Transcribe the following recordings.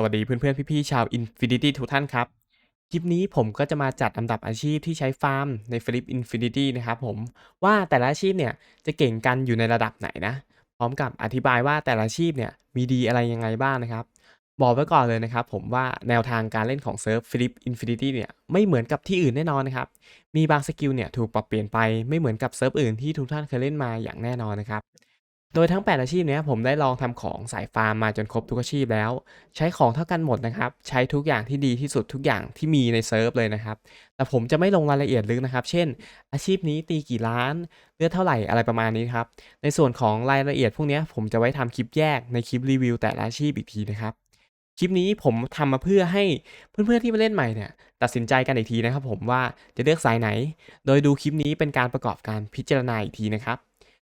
สวัสดีเพื่อนๆพี่ๆชาว Infinity ทุกท่านครับ คลิปนี้ผมก็จะมาจัดอันดับอาชีพที่ใช้ฟาร์มใน Flip Infinity นะครับผมว่าแต่ละอาชีพเนี่ยจะเก่งกันอยู่ในระดับไหนนะ พร้อมกับอธิบายว่าแต่ละอาชีพเนี่ยมีดีอะไรยังไงบ้างนะครับ บอกไว้ก่อนเลยนะครับผมว่าแนวทางการเล่นของเซิร์ฟ Flip Infinity เนี่ยไม่เหมือนกับที่อื่นแน่นอนนะครับ มีบางสกิลเนี่ยถูกปรับเปลี่ยนไปไม่เหมือนกับเซิร์ฟอื่นที่ทุกท่านเคยเล่นมาอย่างแน่นอนนะครับ โดยทั้ง 8 อาชีพนี้ผมได้ลองทำของสายฟาร์มมาจนครบทุกอาชีพแล้ว ใช้ของเท่ากันหมดนะครับ ใช้ทุกอย่างที่ดีที่สุดทุกอย่างที่มีในเซิร์ฟเลยนะครับ แต่ผมจะไม่ลงรายละเอียดลึกนะครับ เช่น อาชีพนี้ตีกี่ล้านเลือดเท่าไหร่อะไรประมาณนี้ครับ ในส่วนของรายละเอียดพวกนี้ผมจะไว้ทำคลิปแยกในคลิปรีวิวแต่ละอาชีพอีกทีนะครับคลิปนี้ผมทำมาเพื่อให้เพื่อนๆที่มาเล่นใหม่เนี่ยตัดสินใจกันอีกทีนะครับ ผมว่าจะเลือกสายไหน โดยดูคลิปนี้เป็นการประกอบการพิจารณาอีกทีนะครับ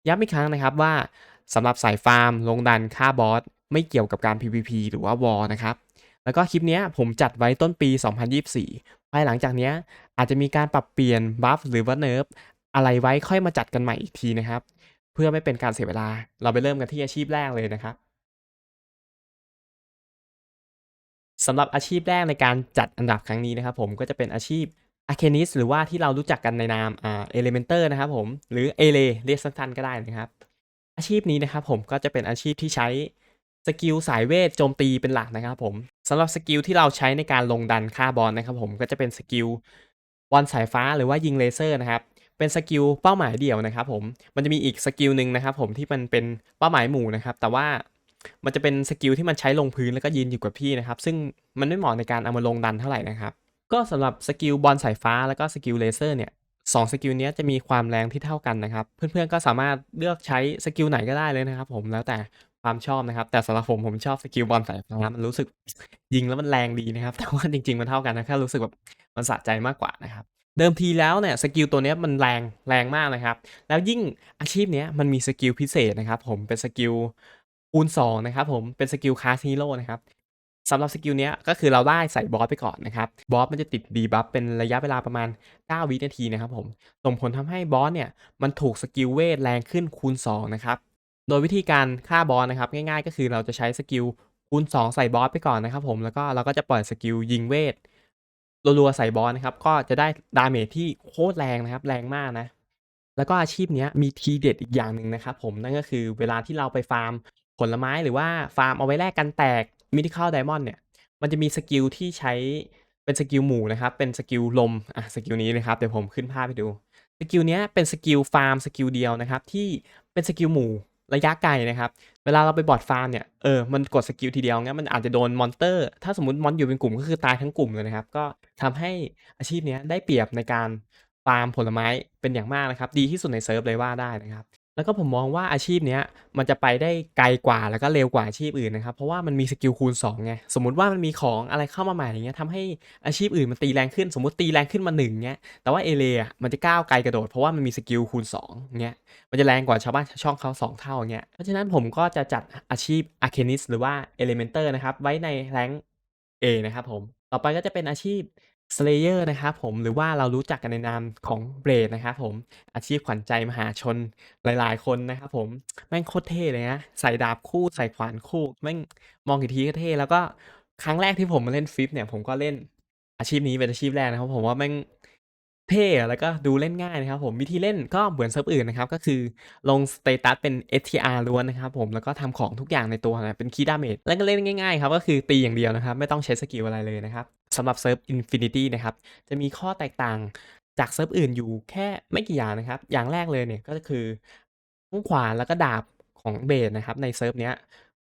ย้ำอีกครั้งนะครับว่าสำหรับสายฟาร์ม ลงดันฆ่าบอส ไม่เกี่ยวกับการ PVP หรือว่าวอลนะครับ แล้วก็คลิปนี้ผมจัดไว้ต้นปี 2024 ภายหลังจากนี้อาจจะมีการปรับเปลี่ยนบัฟหรือว่าเนิร์ฟอะไรไว้ค่อยมาจัดกันใหม่อีกทีนะครับ เพื่อไม่เป็นการเสียเวลา เราไปเริ่มกันที่อาชีพแรกเลยนะครับสำหรับอาชีพแรกในการจัดอันดับครั้งนี้นะครับผมก็จะเป็นอาชีพ a r c a n i s t หรือว่าที่เรารู้จักกันในนามอ่า Elementer นะครับผมหรือ e l e เรียกสั้นๆก็ได้นะครับ อาชีพนี้นะครับผมก็จะเป็นอาชีพที่ใช้สกิลสายเวทโจมตีเป็นหลักนะครับผมสำหรับสกิลที่เราใช้ในการลงดันฆ่าบอลนะครับผมก็จะเป็นสกิลบอลสายฟ้าหรือว่ายิงเลเซอร์นะครับเป็นสกิลเป้าหมายเดี่ยวนะครับผมมันจะมีอีกสกิลหนึ่งนะครับผมที่มันเป็นเป้าหมายหมู่นะครับแต่ว่ามันจะเป็นสกิลที่มันใช้ลงพื้นแล้วก็ยืนอยู่กับพี่นะครับซึ่งมันไม่เหมาะในการเอามาลงดันเท่าไหร่นะครับ ก็สำหรับสกิลบอลสายฟ้าแล้วก็สกิลเลเซอร์เนี่ยสองสกิลนี้จะมีความแรงที่เท่ากันนะครับ เพื่อนๆก็สามารถเลือกใช้สกิลไหนก็ได้เลยนะครับ ผมแล้วแต่ความชอบนะครับ แต่สำหรับผมผมชอบสกิลบอลสายฟ้ามันรู้สึกยิงแล้วมันแรงดีนะครับ แต่ว่าจริง ๆ มันเท่ากันนะแค่รู้สึกแบบมันสะใจมากกว่านะครับเดิมทีแล้วเนี่ยสกิลตัวนี้มันแรงแรงมากนะครับ แล้วยิ่งอาชีพเนี้ยมันมีสกิลพิเศษนะครับ ผมเป็นสกิลคูณ2นะครับผมเป็นสกิลคาสฮีโร่นะครับ สำหรับสกิลเนี้ยก็คือเราได้ใส่บอสไปก่อนนะครับบอสมันจะติดดีบัฟเป็นระยะเวลาประมาณ 9 วินาทีนะครับผมส่งผลทำให้บอสเนี่ยมันถูกสกิลเวทแรงขึ้นคูณ2นะครับโดยวิธีการฆ่าบอสนะครับง่ายๆ ก็คือเราจะใช้สกิลคูณ2 ใส่บอสไปก่อนนะครับผมแล้วก็เราก็จะปล่อยสกิลยิงเวทรัวๆใส่บอสนะครับก็จะได้ดาเมจที่โคตรแรงนะครับแรงมากนะแล้วก็อาชีพนี้มีทีเด็ดอีกอย่างหนึ่งนะครับผมนั่นก็คือเวลาที่เราไปฟาร์มผลไม้หรือว่าฟาร์มเอาไว้แลกกันแตก มินิคอลไดมอนด์เนี่ย มันจะมีสกิลที่ใช้เป็นสกิลหมู่นะครับ เป็นสกิลลม อะสกิลนี้นะครับ เดี๋ยวผมขึ้นภาพให้ดู สกิลนี้เป็นสกิลฟาร์มสกิลเดียวนะครับ ที่เป็นสกิลหมู่ระยะไกลนะครับ เวลาเราไปบอร์ดฟาร์มเนี่ย เออ มันกดสกิลทีเดียวงั้นมันอาจจะโดนมอนเตอร์ ถ้าสมมติมอนอยู่เป็นกลุ่มก็คือตายทั้งกลุ่มเลยนะครับ ก็ทำให้อาชีพนี้ได้เปรียบในการฟาร์มผลไม้เป็นอย่างมากนะครับ ดีที่สุดในเซิร์ฟเลยว่าได้นะครับ แล้วก็ผมมองว่าอาชีพเนี้ยมันจะไปได้ไกลกว่าแล้วก็เร็วกว่าอาชีพอื่นนะครับ เพราะว่ามันมีสกิลคูณ2ไงสมมติว่ามันมีของอะไรเข้ามาใหม่อย่างเงี้ยทำให้อาชีพอื่นมันตีแรงขึ้น สมมติตีแรงขึ้นมา1เงี้ยแต่ว่าเอเลอะมันจะก้าวไกลกระโดดเพราะว่ามันมีสกิลคูณ2เงี้ยมันจะแรงกว่าชาวบ้านช่องเขา 2 เท่าเงี้ยเพราะฉะนั้นผมก็จะจัดอาชีพ Arcanist หรือว่า Elementer นะครับไว้ในแรงค์ A นะครับผมต่อไปก็จะเป็นอาชีพ Slayer นะครับผมหรือว่าเรารู้จักกันในนามของ Blade นะครับผมอาชีพขวัญใจมหาชนหลายๆ คนนะครับผมแม่งโคตรเท่เลยนะใส่ดาบคู่ใส่ขวานคู่แม่งมองกี่ทีก็เท่แล้วก็ครั้งแรกที่ผมมาเล่นฟิปเนี่ยผมก็เล่นอาชีพนี้เป็นอาชีพแรกนะครับผมว่าแม่งเท่แล้วก็ดูเล่นง่ายนะครับผมวิธีเล่นก็เหมือนเซิร์ฟอื่นนะครับก็คือลงสเตตัสเป็น STR ล้วนนะครับผมแล้วก็ทำของทุกอย่างในตัวนะเป็นคีย์ดาเมจแล้วก็เล่นง่ายๆครับก็คือตีอย่างเดียวนะครับ ไม่ต้องใช้สกิลอะไรเลยนะครับ สำหรับเซิร์ฟ Infinity นะครับ จะมีข้อแตกต่างจากเซิร์ฟอื่นอยู่แค่ไม่กี่อย่างนะครับ อย่างแรกเลยเนี่ยก็คือทั้งขวานแล้วก็ดาบของเบสนะครับในเซิร์ฟเนี้ย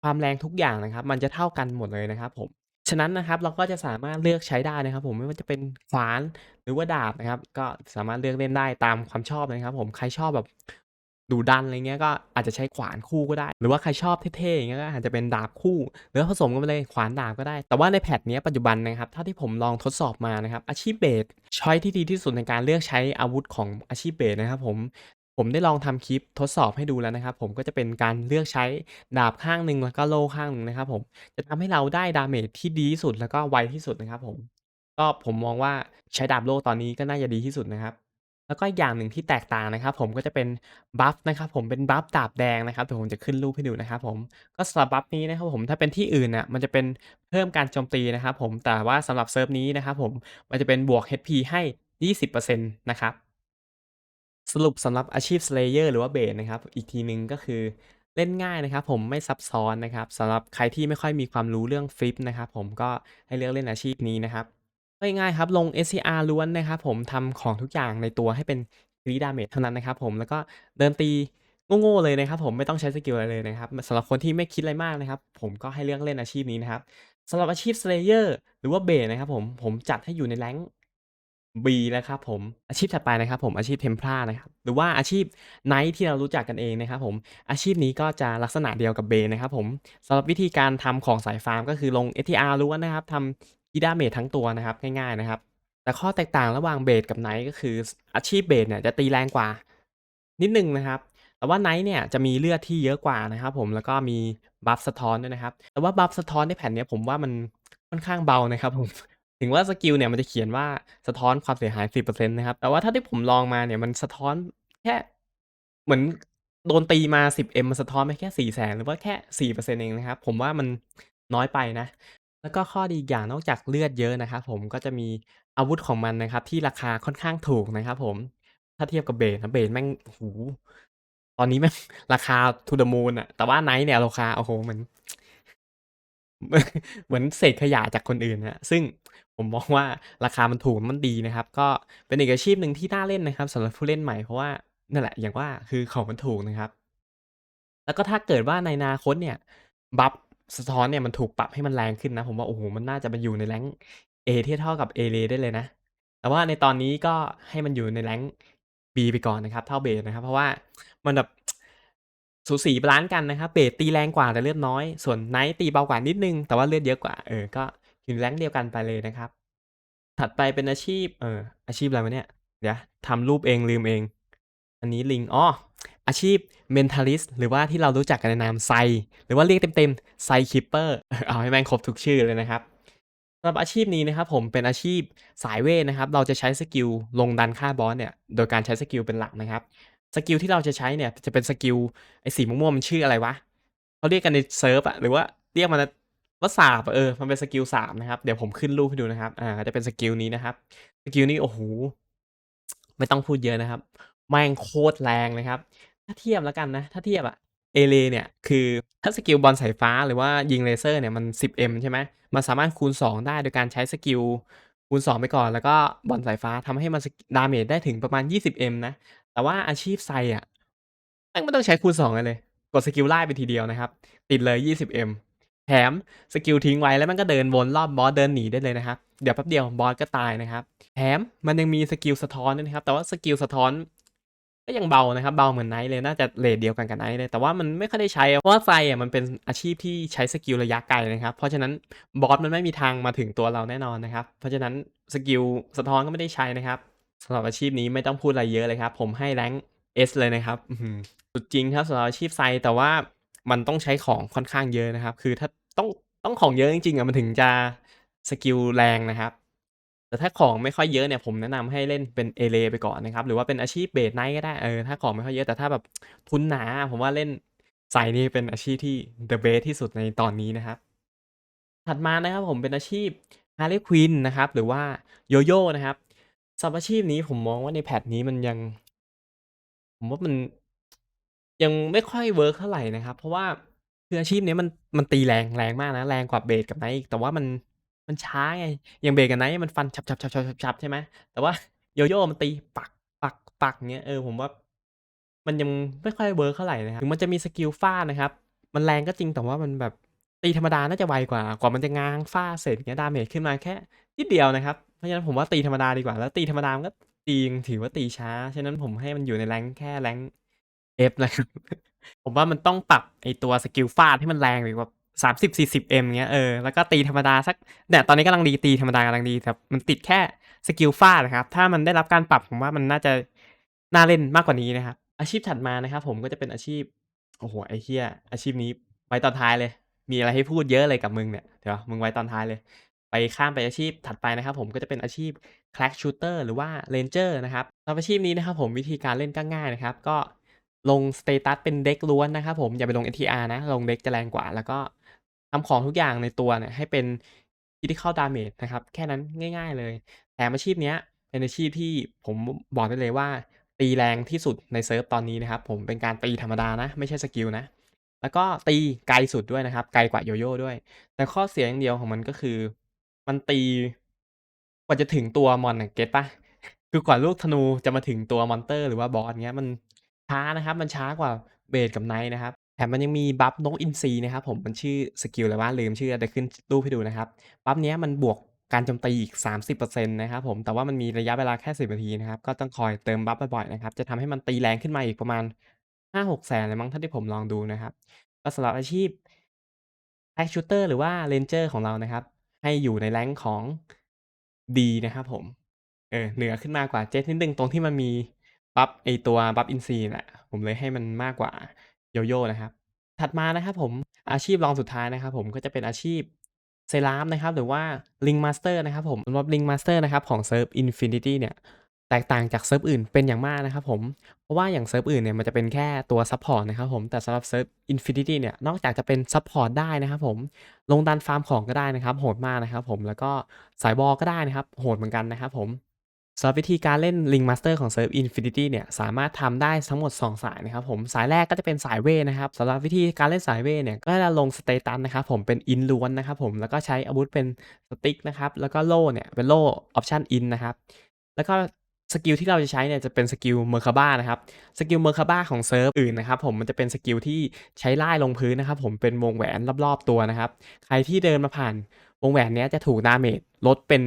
ความแรงทุกอย่างนะครับ มันจะเท่ากันหมดเลยนะครับผมฉะนั้นนะครับเราก็จะสามารถเลือกใช้ได้นะครับ ผมไม่ว่าจะเป็นขวานหรือว่าดาบนะครับ ก็สามารถเลือกเล่นได้ตามความชอบนะครับ ผมใครชอบแบบ ดุดันอะไรเงี้ยก็อาจจะใช้ขวานคู่ก็ได้ หรือว่าใครชอบเท่ๆอย่างเงี้ยก็อาจจะเป็นดาบคู่ หรือผสมกันไปเลยขวานดาบก็ได้ แต่ว่าในแพทเนี้ยปัจจุบันนะครับเท่าที่ผมลองทดสอบมานะครับอาชีพเบสช้อยที่ดีที่สุดในการเลือกใช้อาวุธของอาชีพเบสนะครับผมผมได้ลองทำคลิปทดสอบให้ดูแล้วนะครับ ผมก็จะเป็นการเลือกใช้ดาบข้างหนึ่งแล้วก็โล่ข้างหนึ่งนะครับผมจะทำให้เราได้ดาเมจที่ดีที่สุดแล้วก็ไวที่สุดนะครับผมก็ผมมองว่าใช้ดาบโล่ตอนนี้ก็น่าจะดีที่สุดนะครับ แล้วก็อีกอย่างหนึ่งที่แตกต่างนะครับผมก็จะเป็นบัฟนะครับผม เป็นบัฟดาบแดงนะครับ เดี๋ยวผมจะขึ้นรูปให้ดูนะครับผม ก็สำหรับบัฟนี้นะครับผม ถ้าเป็นที่อื่นน่ะมันจะเป็นเพิ่มการโจมตีนะครับผม แต่ว่าสำหรับเซิร์ฟนี้นะครับผม มันจะเป็นบวก HP ให้ 20%นะครับ สรุปสำหรับอาชีพ Slayer หรือว่าเบสนะครับ อีกทีหนึ่งก็คือเล่นง่ายนะครับผมไม่ซับซ้อนนะครับสำหรับใครที่ไม่ค่อยมีความรู้เรื่องฟลิปนะครับผมก็ให้เลือกเล่นอาชีพนี้นะครับ ง่ายๆครับลง SCR ล้วนนะครับผมทำของทุกอย่างในตัวให้เป็น Crit Damage เท่านั้นนะครับผมแล้วก็เดินตีโง่ๆเลยนะครับผมไม่ต้องใช้สกิลอะไรเลยนะครับสำหรับคนที่ไม่คิดอะไรมากนะครับ ผมก็ให้เลือกเล่นอาชีพนี้นะครับสำหรับอาชีพ Slayer หรือว่าเบสนะครับผมผมจัดให้อยู่ใน rank B นะครับผมอาชีพถัดไปนะครับผมอาชีพ Templar นะครับหรือว่าอาชีพ Knight ที่เรารู้จักกันเองนะครับผมอาชีพนี้ก็จะลักษณะเดียวกับเบสนะครับผมสำหรับวิธีการทำของสายฟาร์มก็คือลง STR ล้วนนะครับทำ Crit Damage ทั้งตัวนะครับง่ายๆนะครับ แต่ข้อแตกต่างระหว่างเบสกับ Knight ก็คืออาชีพเบสเนี่ยจะตีแรงกว่า นิดหนึ่งนะครับ แต่ว่า Knight เนี่ยจะมีเลือดที่เยอะกว่านะครับ ผมแล้วก็มีบัฟสะท้อนด้วยนะครับ แต่ว่าบัฟสะท้อนในแผ่นนี้ผมว่ามันค่อนข้างเบานะครับผมถึงว่าสกิลเนี่ยมันจะเขียนว่าสะท้อนความเสียหาย 10%นะครับ แต่ว่าถ้าที่ผมลองมาเนี่ยมันสะท้อนแค่เหมือนโดนตีมา 10M มันสะท้อนไปแค่400,000หรือว่าแค่4%เองนะครับ ผมว่ามันน้อยไปนะ แล้วก็ข้อดีอีกอย่างนอกจากเลือดเยอะนะครับผม ก็จะมีอาวุธของมันนะครับ ที่ราคาค่อนข้างถูกนะครับผม ถ้าเทียบกับเบสนะ เบสแม่ง โอ้โฮ ตอนนี้ แม่ง ราคา to the moon อะ แต่ว่า Knight เนี่ยราคา โอ้โฮเหมือนเหมือนเศษขยะจากคนอื่นครับ ซึ่งผมมองว่า ราคามันถูก มันดีนะครับ ก็เป็นอีกอาชีพหนึ่งที่น่าเล่นนะครับสำหรับผู้เล่นใหม่ เพราะว่า นั่นแหละ อย่างว่า คือของมันถูกนะครับ แล้วก็ถ้าเกิดว่าในอนาคตเนี่ย บัฟ สะท้อนเนี่ยมันถูกปรับให้มันแรงขึ้นนะ ผมว่าโอ้โฮมันน่าจะมาอยู่ใน rank A ที่เท่ากับ A-Ray ได้เลยนะ แต่ว่าในตอนนี้ก็ให้มันอยู่ใน rank B ไปก่อนนะครับ เท่าเบสนะครับ เพราะว่ามันแบบสูสีบาลันซ์กันนะครับเบสตีแรงกว่าแต่เลือดน้อย ส่วน Knight ตีเบากว่านิดนึง แต่ว่าเลือดเยอะกว่า เออ ก็อยู่ใน rank เดียวกันไปเลยนะครับ ถัดไปเป็นอาชีพ เออ อาชีพอะไรวะเนี่ย เดี๋ยวทำรูปเองลืมเอง อันนี้ลิงอ้อ อาชีพ Mentalist หรือว่าที่เรารู้จักกันในนามไซ หรือว่าเรียกเต็มๆไซคิปเปอร์เอาให้แม่งครบทุกชื่อเลยนะครับสำหรับอาชีพนี้นะครับผมเป็นอาชีพสายเวทนะครับ เราจะใช้สกิลลงดันฆ่าบอสเนี่ย โดยการใช้สกิลเป็นหลักนะครับสกิลที่เราจะใช้เนี่ยจะเป็นสกิลไอ้สีม่วงๆมันชื่ออะไรวะเขาเรียกกันในเซิร์ฟอะหรือว่าเรียกมันว่าสาบเออมันเป็นสกิลสาบนะครับเดี๋ยวผมขึ้นรูปให้ดูนะครับอ่าจะเป็นสกิลนี้นะครับสกิลนี้โอ้โหไม่ต้องพูดเยอะนะครับแม่งโคตรแรงนะครับ ถ้าเทียบแล้วกันนะ ถ้าเทียบอะเอเลเนี่ยคือถ้าสกิลบอลสายฟ้าหรือว่ายิงเลเซอร์เนี่ยมัน 10M ใช่ไหมมันสามารถคูณ 2 ได้โดยการใช้สกิลคูณ 2 ไปก่อน แล้วก็บอลสายฟ้าทำให้มันดาเมจได้ถึงประมาณ 20M นะ แต่ว่าอาชีพไซอะม่งไม่ต้องใช้คูณ2เลย กดสกิลไล่ไปทีเดียวนะครับ ติดเลย 20M แถมสกิลทิ้งไว้แล้วมันก็เดินวนรอบบอสเดินหนีได้เลยนะครับ เดี๋ยวแป๊บเดียวบอสก็ตายนะครับ แถมมันยังมีสกิลสะท้อนด้วยนะครับ แต่ว่าสกิลสะท้อน ก็ยังเบานะครับเบาเหมือนไนท์เลยน่าจะเรทเดียวกันกับไนท์เลยแต่ว่ามันไม่ค่อยได้ใช้เพราะว่าไฟอะมันเป็นอาชีพที่ใช้สกิลระยะไกลนะครับเพราะฉะนั้นบอสมันไม่มีทางมาถึงตัวเราแน่นอนนะครับเพราะฉะนั้นสกิลสะท้อนก็ไม่ได้ใช้นะครับสำหรับอาชีพนี้ไม่ต้องพูดอะไรเยอะเลยครับผมให้แรง S เลยนะครับอื้อฮือสุดจริงครับสำหรับอาชีพไซแต่ว่ามันต้องใช้ของค่อนข้างเยอะนะครับ คือถ้าต้องต้องของเยอะจริงๆอะมันถึงจะสกิลแรงนะครับ แต่ถ้าของไม่ค่อยเยอะเนี่ยผมแนะนำให้เล่นเป็นเอเลไปก่อนนะครับ หรือว่าเป็นอาชีพเบสไนท์ก็ได้เออถ้าของไม่ค่อยเยอะแต่ถ้าแบบทุนหนา ผมว่าเล่นไซนี่เป็นอาชีพที่ the best ที่สุดในตอนนี้นะครับ ถัดมานะครับผมเป็นอาชีพ Harley Quinn นะครับ หรือว่าโยโย่นะครับสำหรับอาชีพนี้ผมมองว่าในแพทนี้มันยัง ผมว่ามันยังไม่ค่อยเวิร์กเท่าไหร่นะครับ เพราะว่าคืออาชีพนี้มันมันตีแรงแรงมากนะ แรงกว่าเบสกับไนท์อีกแต่ว่ามัน มันช้าไง อย่างเบสกับไนท์มันฟันฉับๆๆ ๆ ๆ ใช่ไหม แต่ว่า โยโย่มันตีปัก ปัก ปัก เงี้ย เออ ผมว่า มันยังไม่ค่อยเวิร์กเท่าไหร่นะครับ ถึงมันจะมีสกิลฟาดนะครับ มันแรงก็จริง แต่ว่ามันแบบตีธรรมดาน่าจะไวกว่า กว่ามันจะง้างฟาดเสร็จเงี้ย ดาเมจขึ้นมาแค่นิดเดียวนะครับ เพราะฉะนั้นผมว่าตีธรรมดาดีกว่า แล้วตีธรรมดามันก็ตียังถือว่าตีช้า ฉะนั้นผมให้มันอยู่ใน rank แค่ rank F นะครับ ผมว่ามันต้องปรับไอตัวสกิลฟาดให้มันแรงอีกแบบ 30-40 M เอ็มเงี้ยเออแล้วก็ตีธรรมดาสักเนี่ยตอนนี้กำลังดีตีธรรมดากำลังดีแต่มันติดแค่สกิลฟาดนะครับ ถ้ามันได้รับการปรับผมว่ามันน่าจะน่าเล่นมากกว่านี้นะครับ อาชีพถัดมานะครับ ผมก็จะเป็นอาชีพโอ้โฮไอ้เหี้ยอาชีพนี้ไว้ตอนท้ายเลย มีอะไรให้พูดเยอะเลยกับมึงเนี่ยเดี๋ยวมึงไว้ตอนท้ายเลย ไปข้ามไปอาชีพถัดไปนะครับ ผมก็จะเป็นอาชีพ Crack Shooter หรือว่า Ranger นะครับสำหรับอาชีพนี้นะครับผมวิธีการเล่นก็ง่ายนะครับก็ลงสเตตัสเป็นเด็กล้วนนะครับผมอย่าไปลง NTR นะ ลงเด็กจะแรงกว่า แล้วก็ ทำของทุกอย่างในตัวเนี่ยให้เป็น Critical Damage นะครับ แค่นั้นง่าย ๆเลยแถมอาชีพเนี้ยเป็นอาชีพที่ผมบอกได้เลยว่า ตีแรงที่สุดในเซิร์ฟตอนนี้นะครับ ผมเป็นการตีธรรมดานะ ไม่ใช่สกิลนะ แล้วก็ตีไกลสุดด้วยนะครับ ไกลกว่าโยโย่ด้วย แต่ข้อเสียอย่างเดียวของมันก็คือ มันตีกว่าจะถึงตัวมอนเก็ตปล่าคือกว่าลูกธนูจะมาถึงตัวมอนเตอร์หรือว่าบอสเงี้ยมันช้านะครับ มันช้ากว่าเบสกับไนท์นะครับ แถมมันยังมีบัฟนกอินทรีนะครับผม มันชื่อสกิลอะไรวะลืมชื่อเดี๋ยวขึ้นรูปให้ดูนะครับ บัฟเนี้ยมันบวกการโจมตีอีก 30%นะครับผม แต่ว่ามันมีระยะเวลาแค่ 10 นาทีนะครับ ก็ต้องคอยเติมบัฟบ่อยๆนะครับ จะทำให้มันตีแรงขึ้นมาอีกประมาณ 5-6แสนเลยมั้งเท่าที่ผมลองดูนะครับ ก็สำหรับอาชีพ Crack Shooter หรือว่า Ranger ของเรานะครับ ให้อยู่ใน rank ของ D นะครับผม เออเหนือขึ้นมากว่า Jet นิดหนึ่งตรงที่มันมีบัฟไอตัวบัฟอินทรีน่ะผมเลยให้มันมากกว่า โยโย่นะครับ ถัดมานะครับผมอาชีพรองสุดท้ายนะครับ ผมก็จะเป็นอาชีพ Seraph นะครับ หรือว่า Ring Master นะครับผมสำหรับ Ring Master นะครับของเซิร์ฟ Infinity เนี่ยแตกต่างจากเซิร์ฟอื่นเป็นอย่างมากนะครับผมเพราะว่าอย่างเซิร์ฟอื่นเนี่ยมันจะเป็นแค่ตัวซัปพอร์ตนะครับผมแต่สำหรับเซิร์ฟ Infinity เนี่ยนอกจากจะเป็นซัปพอร์ตได้นะครับผมลงดันฟาร์มของก็ได้นะครับโหดมากนะครับผมแล้วก็สายวอลก็ได้นะครับโหดเหมือนกันนะครับผม สำหรับวิธีการเล่น Ring Master ของเซิร์ฟ Infinity เนี่ยสามารถทำได้ทั้งหมด 2 สายนะครับผมสายแรกก็จะเป็นสายเวนะครับสำหรับวิธีการเล่นสายเวเนี่ยก็จะลงสเตตัสนะครับผมเป็นอินล้วนนะครับผมแล้วก็ใช้อาวุธเป็นสติ๊กนะครับแล้วก็โล่เนี่ยเป็นโล่ออปชั่นอินนะครับแล้วก็สกิลที่เราจะใช้เนี่ยจะเป็นสกิลเมอร์คาบ้านะครับสกิลเมอร์คาบ้าของเซิร์ฟอื่นนะครับผมมันจะเป็นสกิลที่ใช้ไล่ลงพื้นนะครับผมเป็นวงแหวนรอบๆตัวนะครับใครที่เดินมาผ่านวงแหวนนี้จะถูกดาเมจลดเป็น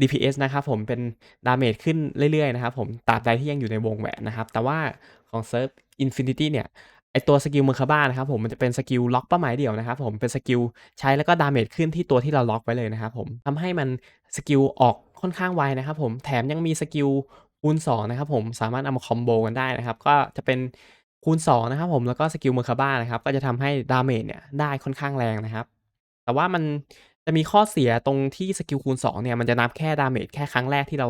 DPS นะครับผมเป็นดาเมจขึ้นเรื่อยๆนะครับผมตราบใดที่ยังอยู่ในวงแหวนนะครับแต่ว่าของเซิร์ฟ Infinity เนี่ยไอตัวสกิลเมอร์คาบ้านะครับผมมันจะเป็นสกิลล็อกเป้าหมายเดี่ยวนะครับผมเป็นสกิลใช้แล้วก็ดาเมจขึ้นที่ตัวที่เราล็อกไว้เลยนะครับผมทำให้มันสกิลออกค่อนข้างไวนะครับผมแถมยังมีสกิลคูณ2นะครับผมสามารถเอามาคอมโบกันได้นะครับก็จะเป็นคูณ2นะครับผมแล้วก็สกิลเมอร์คาบ้านะครับก็จะทำให้ดาเมจเนี่ยได้ค่อนข้างแรงนะครับแต่ว่ามัน จะมีข้อเสียตรงที่สกิลคูณ 2 เนี่ย มันจะนับแค่ดาเมจแค่ครั้งแรกที่เรา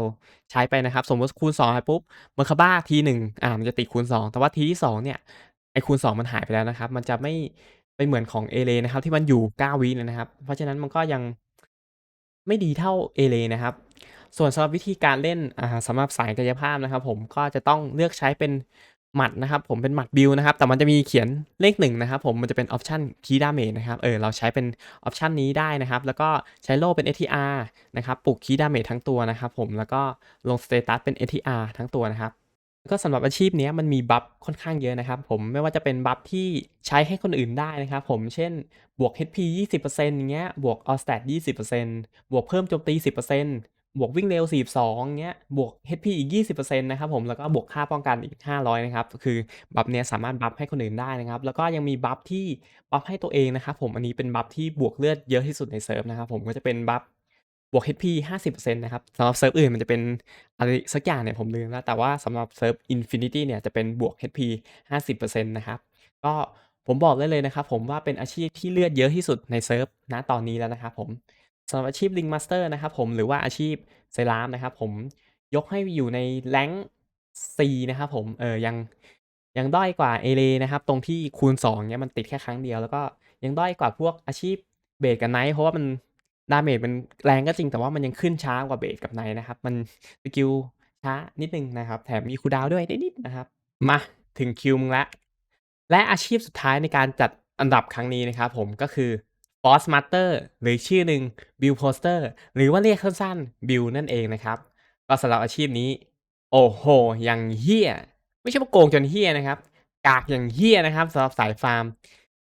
ใช้ไปนะครับ สมมติคูณ2ไปปุ๊บเมอร์คาบ้าทีหนึ่งอ่ามันจะติดคูณ 2 แต่ว่าทีที่2เนี่ยไอคูณ 2 มันหายไปแล้วนะครับ มันจะไม่ไปเหมือนของเอเลนะครับ ที่มันอยู่ 9 วิเลยนะครับ เพราะฉะนั้นมันก็ยังไม่ดีเท่าเอเลนะครับ ส่วนสำหรับวิธีการเล่นอ่าสำหรับสายกายภาพนะครับ ผมก็จะต้องเลือกใช้เป็น หมัดนะครับผมเป็นหมัดบิลนะครับ แต่มันจะมีเขียนเลขหนึ่งนะครับผมมันจะเป็นออปชันคีดาเมจนะครับเออเราใช้เป็นออปชันนี้ได้นะครับ แล้วก็ใช้โล่เป็น STR นะครับปลุกคีดาเมจทั้งตัวนะครับผมแล้วก็ลงสเตตัสเป็น STR ทั้งตัวนะครับก็สำหรับอาชีพนี้มันมีบัฟค่อนข้างเยอะนะครับผมไม่ว่าจะเป็นบัฟที่ใช้ให้คนอื่นได้นะครับผมเช่นบวก HP 20%อย่างเงี้ยบวก All Stat 20%บวกเพิ่มโจมตี 10% บวกวิ่งเร็ว 42เงี้ย บวก HP อีก 20%นะครับผม แล้วก็บวกค่าป้องกันอีก 500 นะครับ คือบัฟเนี้ยสามารถบัฟให้คนอื่นได้นะครับ แล้วก็ยังมีบัฟที่บัฟให้ตัวเองนะครับผม อันนี้เป็นบัฟที่บวกเลือดเยอะที่สุดในเซิร์ฟนะครับผม ก็จะเป็นบัฟบวก HP 50%นะครับสำหรับเซิร์ฟอื่นมันจะเป็นอะไรสักอย่างเนี่ยผมลืมแล้ว แต่ว่าสำหรับเซิร์ฟ Infinity เนี่ยจะเป็นบวก HP 50%นะครับ ก็ผมบอกได้เลยนะครับผมว่าเป็นอาชีพที่เลือดเยอะที่สุดในเซิร์ฟณตอนนี้แล้วนะครับผม สำหรับอาชีพ Ring Master นะครับผมหรือว่าอาชีพเซรามนะครับผมยกให้อยู่ในแรงค์ C นะครับผมเออยังยังด้อยกว่าเอเลนะครับ ตรงที่คูณ2เนี่ยมันติดแค่ครั้งเดียว แล้วก็ยังด้อยกว่าพวกอาชีพเบสกับไนท์เพราะว่ามันดาเมจมันแรงก็จริงแต่ว่ามันยังขึ้นช้ากว่าเบสกับไนท์นะครับ มันสกิลช้านิดนึงนะครับ แถมมีคูดาวด้วยนิดๆนะครับ มาถึงคิวมึงละ และอาชีพสุดท้ายในการจัดอันดับครั้งนี้นะครับผมก็คือ Boss Master หรือชื่อหนึ่ง Bill Poster หรือว่าเรียกสั้นๆ Bill นั่นเองนะครับ ก็สำหรับอาชีพนี้ โอ้โหอย่างเฮี้ย ไม่ใช่ว่าโกงจนเฮี้ยนะครับ กากอย่างเฮี้ยนะครับสำหรับสายฟาร์ม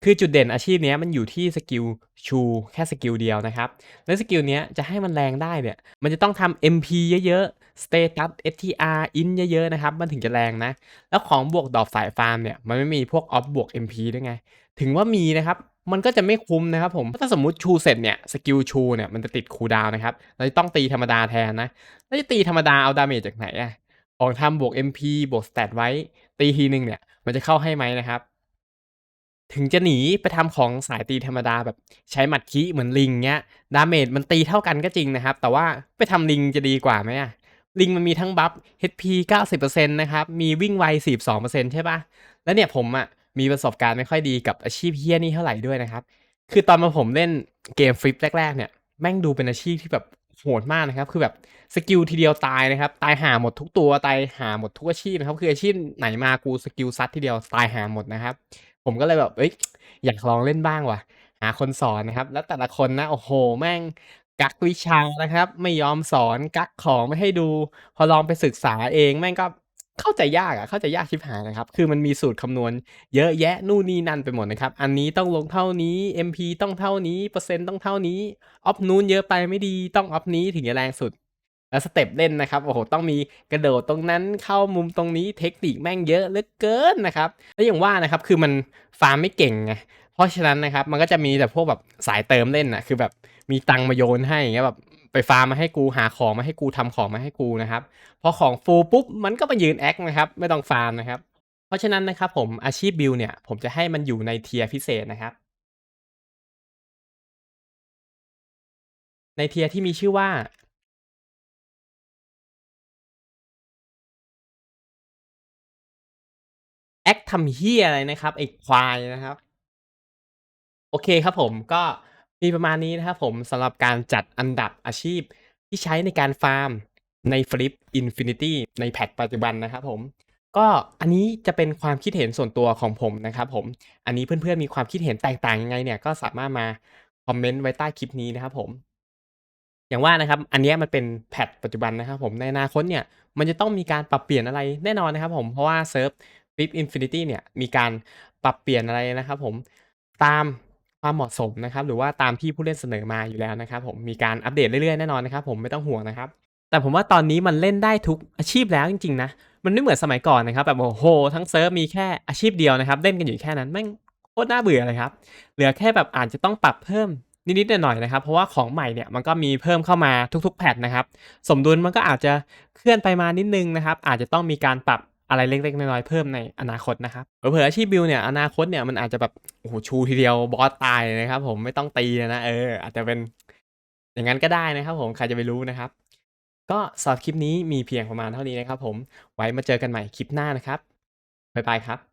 คือจุดเด่นอาชีพนี้มันอยู่ที่สกิลชูแค่สกิลเดียวนะครับ และสกิลนี้จะให้มันแรงได้เนี่ย มันจะต้องทำ MP เยอะๆ Status STR In เยอะๆนะครับ มันถึงจะแรงนะ แล้วของบวกดอกสายฟาร์มเนี่ย มันไม่มีพวกออฟบวก MP ด้วยไง ถึงว่ามีนะครับ มันก็จะไม่คุ้มนะครับผมถ้าสมมติชูเสร็จเนี่ยสกิลชูเนี่ยมันจะติดคูดาวนะครับเราจะต้องตีธรรมดาแทนนะแล้วจะตีธรรมดาเอาดาเมจจากไหนอะของทำบวก MP บวกสเตตไว้ ตีทีหนึ่งเนี่ย มันจะเข้าให้ไหมนะครับ ถึงจะหนีไปทำของสายตีธรรมดาแบบใช้หมัดคิเหมือนลิงเงี้ย ดาเมจมันตีเท่ากันก็จริงนะครับ แต่ว่าไปทำลิงจะดีกว่าไหมอะลิงมันมีทั้งบัฟ HP 90%นะครับ มีวิ่งไว 42%ใช่ปะแล้วเนี่ยผมอะ มีประสบการณ์ไม่ค่อยดีกับอาชีพเฮี้ยนี่เท่าไหร่ด้วยนะครับ คือตอนมาผมเล่นเกมฟลิปแรกๆเนี่ยแม่งดูเป็นอาชีพที่แบบโหดมากนะครับ คือแบบสกิลทีเดียวตายนะครับ ตายหาหมดทุกตัว ตายหาหมดทุกอาชีพนะครับ คืออาชีพไหนมากูสกิลซัดทีเดียวตายหาหมดนะครับ ผมก็เลยแบบ เอ้ย อยากลองเล่นบ้างว่ะ หาคนสอนนะครับ แล้วแต่ละคนนะ โอ้โฮแม่งกักวิชานะครับ ไม่ยอมสอน กักของไม่ให้ดู พอลองไปศึกษาเอง แม่งก็ เข้าใจยากอะเข้าใจยากชิบหายเลยครับ คือมันมีสูตรคำนวณเยอะแยะนู่นนี่นั่นไปหมดนะครับ อันนี้ต้องลงเท่านี้ MP ต้องเท่านี้ เปอร์เซ็นต์ต้องเท่านี้ ออปนู้นเยอะไปไม่ดีต้องออปนี้ถึงจะแรงสุด แล้วสเต็ปเล่นนะครับ โอ้โฮต้องมีกระโดดตรงนั้นเข้ามุมตรงนี้เทคนิคแม่งเยอะเหลือเกินนะครับ แล้วอย่างว่านะครับ คือมันฟาร์มไม่เก่งไง เพราะฉะนั้นนะครับ มันก็จะมีแต่พวกแบบสายเติมเล่นน่ะคือแบบมีตังมาโยนให้อย่างเงี้ยแบบ ไปฟาร์มมาให้กูหาของมาให้กูทำของมาให้กูนะครับพอของฟูปุ๊บมันก็มายืนแอ็กนะครับ ไม่ต้องฟาร์มนะครับ เพราะฉะนั้นนะครับผมอาชีพบิลเนี่ย ผมจะให้มันอยู่ในเทียร์พิเศษนะครับ ในเทียร์ที่มีชื่อว่า แอ็กทำเหี้ยอะไรนะครับไอ้ควายนะครับ โอเคครับผมก็ มีประมาณนี้นะครับผมสำหรับการจัดอันดับอาชีพที่ใช้ในการฟาร์มใน Flip Infinity ในแพตช์ปัจจุบันนะครับผม ก็อันนี้จะเป็นความคิดเห็นส่วนตัวของผมนะครับผม อันนี้เพื่อนๆมีความคิดเห็นแตกต่างยังไงเนี่ยก็สามารถมาคอมเมนต์ไว้ใต้คลิปนี้นะครับผม อย่างว่านะครับ อันนี้มันเป็นแพตช์ปัจจุบันนะครับผม ในอนาคตเนี่ยมันจะต้องมีการปรับเปลี่ยนอะไรแน่นอนนะครับผม เพราะว่าเซิร์ฟ Flip Infinity เนี่ยมีการปรับเปลี่ยนอะไรนะครับผมตาม ความเหมาะสมนะครับ หรือว่าตามที่ผู้เล่นเสนอมาอยู่แล้วนะครับ ผมมีการอัปเดตเรื่อยๆแน่นอนนะครับ ผมไม่ต้องห่วงนะครับ แต่ผมว่าตอนนี้มันเล่นได้ทุกอาชีพแล้วจริงๆนะมันไม่เหมือนสมัยก่อนนะครับแบบโอ้โฮทั้งเซิร์ฟมีแค่อาชีพเดียวนะครับ เล่นกันอยู่แค่นั้นแม่งโคตรน่าเบื่อเลยครับ เหลือแค่แบบอาจจะต้องปรับเพิ่มนิดๆหน่อยๆนะครับ เพราะว่าของใหม่เนี่ยมันก็มีเพิ่มเข้ามาทุกๆแพตช์นะครับ สมดุลมันก็อาจจะเคลื่อนไปมานิดนึงนะครับ อาจจะต้องมีการปรับ อะไรเล็กๆน้อยๆเพิ่มในอนาคตนะครับเผื่ออาชีพบิลเนี่ยอนาคตเนี่ยมันอาจจะแบบโอ้โหชูทีเดียวบอสตายนะครับผมไม่ต้องตีนะเอออาจจะเป็นอย่างนั้นก็ได้นะครับผมใครจะไปรู้นะครับ ก็สำหรับคลิปนี้มีเพียงประมาณเท่านี้นะครับผมไว้มาเจอกันใหม่คลิปหน้านะครับบ๊ายบายครับ